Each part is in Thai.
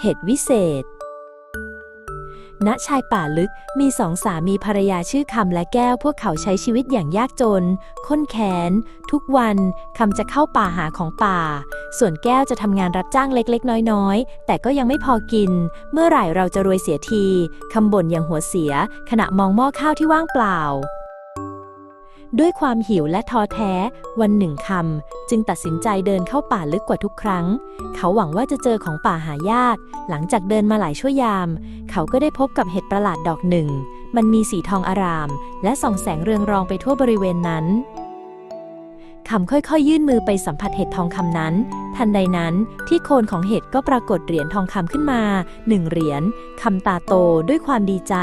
เห็ดวิเศษ ณ ชายป่าลึกมีสองสามีภรรยาชื่อคำและแก้ว พวกเขาใช้ชีวิตอย่างยากจนค้นแขนทุกวัน คำจะเข้าป่าหาของป่า ส่วนแก้วจะทำงานรับจ้างเล็กๆ น้อยๆ แต่ก็ยังไม่พอกิน เมื่อไหร่เราจะรวยเสียที คำบ่นอย่างหัวเสีย ขณะมองหม้อข้าวที่ว่างเปล่า ด้วยความหิวและท้อแท้ วันหนึ่งคำจึงตัดสินใจเดินเข้าป่าลึกกว่าทุกครั้ง เขาหวังว่าจะเจอของป่าหายาก หลังจากเดินมาหลายชั่วยาม เขาก็ได้พบกับเห็ดประหลาดดอกหนึ่ง มันมีสีทองอาราม และส่องแสงเรืองรองไปทั่วบริเวณนั้น คำค่อยๆ ยื่นมือไปสัมผัสเห็ดทองคำนั้น ทันใดนั้นที่โคนของเห็ดก็ปรากฏเหรียญทองคำขึ้นมาหนึ่งเหรียญคำตาโตด้วยความดีใจ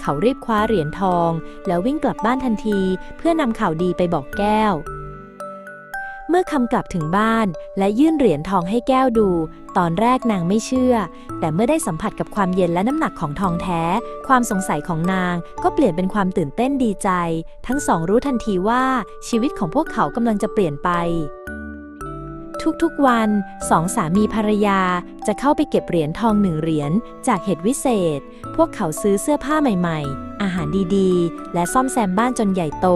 เขารีบคว้าเหรียญทอง แล้ววิ่งกลับบ้านทันที เพื่อนำข่าวดีไปบอกแก้ว มื่อคำกลับถึงบ้าน และยื่นเหรียญทองให้แก้วดู ตอนแรกนางไม่เชื่อ แต่เมื่อได้สัมผัสกับความเย็นและน้ำหนักของทองแท้ ความสงสัยของนางก็เปลี่ยนเป็นความตื่นเต้นดีใจ ทั้งสองรู้ทันทีว่าชีวิตของพวกเขากำลังจะเปลี่ยนไป ทุกๆวันสองสามีภรรยาจะเข้าไปเก็บเหรียญทองหนึ่งเหรียญจากเห็ดวิเศษ พวกเขาซื้อเสื้อผ้าใหม่ๆ อาหารดีๆ และซ่อมแซมบ้านจนใหญ่โต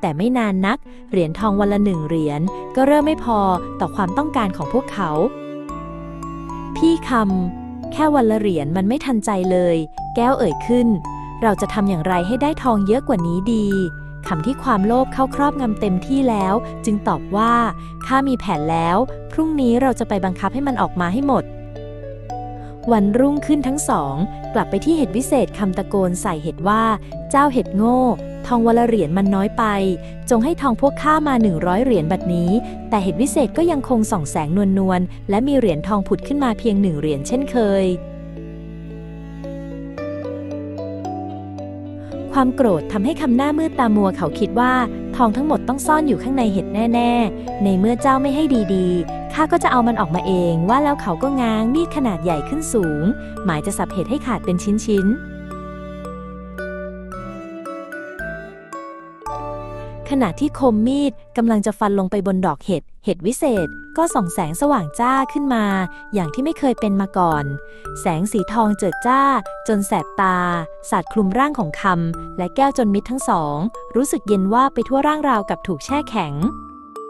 แต่ไม่นานนัก เหรียญทองวันละหนึ่งเหรียญก็เริ่มไม่พอต่อความต้องการของพวกเขา พี่คำแค่วันละเหรียญมันไม่ทันใจเลย แก้วเอ่ยขึ้น เราจะทำอย่างไรให้ได้ทองเยอะกว่านี้ดี คำที่ความโลภเข้าครอบงำเต็มที่แล้ว จึงตอบว่า ข้ามีแผนแล้ว พรุ่งนี้เราจะไปบังคับให้มันออกมาให้หมด วันรุ่งขึ้นทั้งสอง กลับไปที่เห็ดวิเศษคำตะโกนใส่เห็ดว่า เจ้าเห็ดโง่ ทองวัลเหรียญมันน้อยไป จงให้ทองพวกข้ามา 100 เหรียญบัดนี้ แต่เห็ดวิเศษก็ยังคงส่องแสงนวลๆและมีเหรียญทองผุดขึ้นมาเพียงหนึ่งเหรียญเช่นเคย ความโกรธทำให้คำหน้ามืดตามัวเขาคิดว่า ทองทั้งหมดต้องซ่อนอยู่ข้างในเห็ดแน่ ๆ ในเมื่อเจ้าไม่ให้ดีๆ ข้าก็จะเอามันออกมาเอง ว่าแล้วเขาก็ง้างมีดขนาดใหญ่ขึ้นสูง หมายจะสับเห็ดให้ขาดเป็นชิ้นๆ ขณะที่คมมีดกำลังจะฟันลงไปบนดอกเห็ด เห็ดวิเศษ ก็ส่องแสงสว่างจ้าขึ้นมา อย่างที่ไม่เคยเป็นมาก่อน แสงสีทองเจิดจ้า จนแสบตา สาดคลุมร่างของคำและแก้วจนมิดทั้งสอง รู้สึกเย็นว่าไปทั่วร่างราวกับถูกแช่แข็ง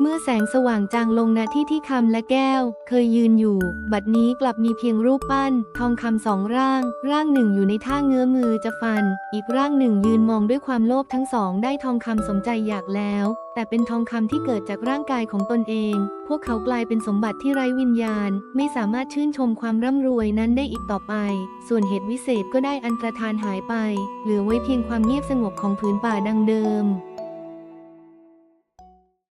เมื่อแสงสว่างจางลงณที่ที่คำและแก้ว เคยยืนอยู่ บัดนี้กลับมีเพียงรูปปั้น ทองคำสองร่าง ร่างหนึ่งอยู่ในท่าเงื้อมือจะฟัน อีกร่างหนึ่งยืนมองด้วยความโลภทั้งสองได้ทองคำสมใจอยากแล้ว แต่เป็นทองคำที่เกิดจากร่างกายของตนเอง พวกเขากลายเป็นสมบัติที่ไร้วิญญาณ ไม่สามารถชื่นชมความร่ำรวยนั้นได้อีกต่อไป ส่วนเหตุวิเศษก็ได้อันตรธานหายไป เหลือไว้เพียงความเงียบสงบของผืนป่าดังเดิม